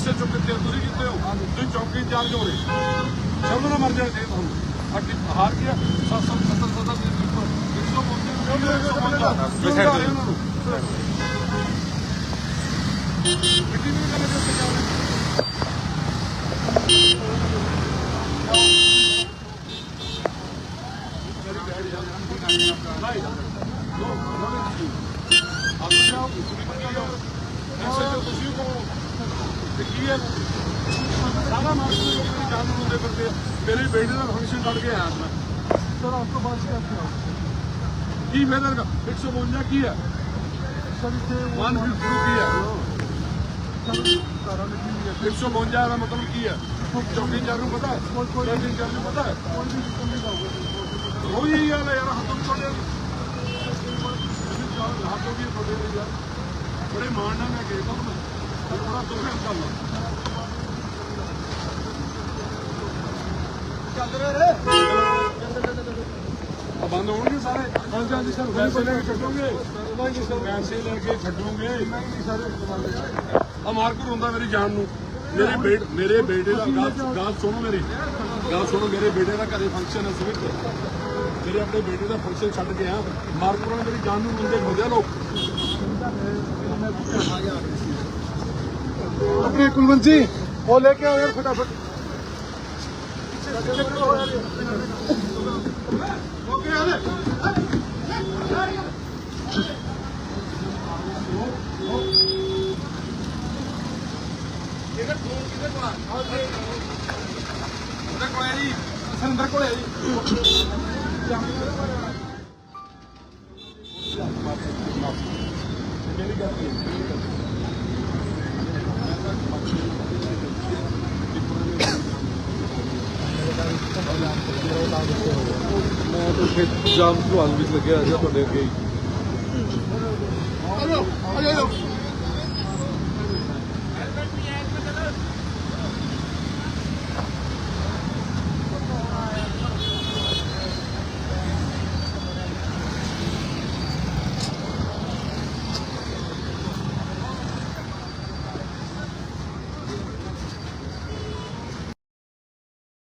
SHO ਕਿੱਥੇ ਹੋ? ਤੁਸੀਂ ਕਿੱਥੇ ਹੋ? ਤੁਸੀਂ ਚੌਕੀ ਇੰਚਾਰਜ ਹੋ ਰਹੇ। ਸਭ ਨੂੰ ਮਰ ਜਾਣਾ ਚਾਹੀਦਾ ਤੁਹਾਨੂੰ। ਅੱਡੀ ਹਾਰ ਗਿਆ। 770 70 ਦੇ ਉੱਪਰ 150 ਸਮਝਾ ਰਹੇ ਉਹਨਾਂ ਨੂੰ। ਕਿੰਨੀ ਵੀ ਗੱਲ ਕਰਦੇ ਜਾਓ। ਤੇ ਕੀ ਹੈ? ਸਾਰਾ ਮਾਰਕੀਟ ਦੇ ਲੋਕਾਂ ਦੀ ਨੂੰ ਦੇ ਫਿਰਦੇ ਆ। ਮੇਰੇ ਬੇਟੇ ਦਾ ਫੰਕਸ਼ਨ ਕੱਢ ਕੇ ਆਇਆ ਮੈਂ। ਸਰ ਆਪ ਤੋਂ ਬਾਅਦ ਸੇ ਆਪ ਕੀ ਫਾਇਦਾ ਦਾ 152 ਕੀ ਹੈ? ਸਰ ਇਸੇ 152 ਕੀ ਹੈ? ਕਾਰਾਂ ਲੱਗੀ ਹੈ। 152 ਦਾ ਮਤਲਬ ਕੀ ਹੈ? ਚੌਕੀ ਚਾਰ ਨੂੰ ਪਤਾ ਹੈ? ਚੌਕੀ ਚਾਰ ਨੂੰ ਪਤਾ ਕੋਈ ਵੀ ਕੰਮ ਨਹੀਂ। ਹੋਊਗਾ ਉਹੀ ਹੀ ਗੱਲ ਯਾਰ ਹੱਥੋਂ ਛੋੜੇ ਹੱਥੋਂ ਵੀ ਫੜੇ ਯਾਰ। ਬੜੇ ਮਾਣ ਨਾਲ ਮੈਂ ਗਏ ਤਾਂ ਬੰਦ ਹੋਣਗੇ ਸਾਰੇ? ਹਾਂਜੀ ਹਾਂਜੀ ਸਰ ਪੈਸੇ ਲੈ ਕੇ ਛੱਡੋਗੇ? ਪੈਸੇ ਲੈ ਕੇ ਛੱਡੋਗੇ? ਨਹੀਂ ਸਾਰੇ ਆ ਮਾਰਕਰ ਹੁੰਦਾ ਮੇਰੀ ਜਾਨ ਨੂੰ। ਮੇਰੇ ਬੇਟ ਮੇਰੇ ਬੇਟੇ ਦਾ ਗੱਲ ਗੱਲ ਸੁਣੋ ਮੇਰੀ। ਗੱਲ ਸੁਣੋ ਮੇਰੇ ਬੇਟੇ ਦਾ ਘਰੇ ਫੰਕਸ਼ਨ ਹੈ ਸਵਿਟ ਮੇਰੇ ਆਪਣੇ ਬੇਟੇ ਦਾ ਫੰਕਸ਼ਨ ਛੱਡ ਕੇ ਆ। ਮਾਰਕਰਾਂ ਨੇ ਮੇਰੀ ਜਾਨ ਨੂੰ ਮੁੰਡੇ ਖੋਦਿਆ ਲੋਕ। ਨੇ ਕੁਲਵੰਤ ਜੀ। ਉਹ ਲੈ ਕੇ ਆਓ ਯਾਰ ਫਟਾਫਟ। ਓਕੇ ਆਲੇ ਕਿਹੜਾ ਫੋਨ ਕਿਹਦੇ ਕੋਲ ਆ ਉਹਦੇ ਕੋਲ ਹੈ ਜੀ ਸੰਦਰ ਕੋਲ ਹੈ ਜੀ ਜਿਹੜੀ ਗੱਲ ਹੈ ਨਹੀਂ ਮੈਂ ਤਾਂ ਫਿਰ ਜਾਮ ਭਲਵਾਨ ਵਿੱਚ ਲੱਗਿਆ ਹੋਇਆ ਤੁਹਾਡੇ ਅੱਗੇ ਹੀ। ਆਜੋ ਆਜੋ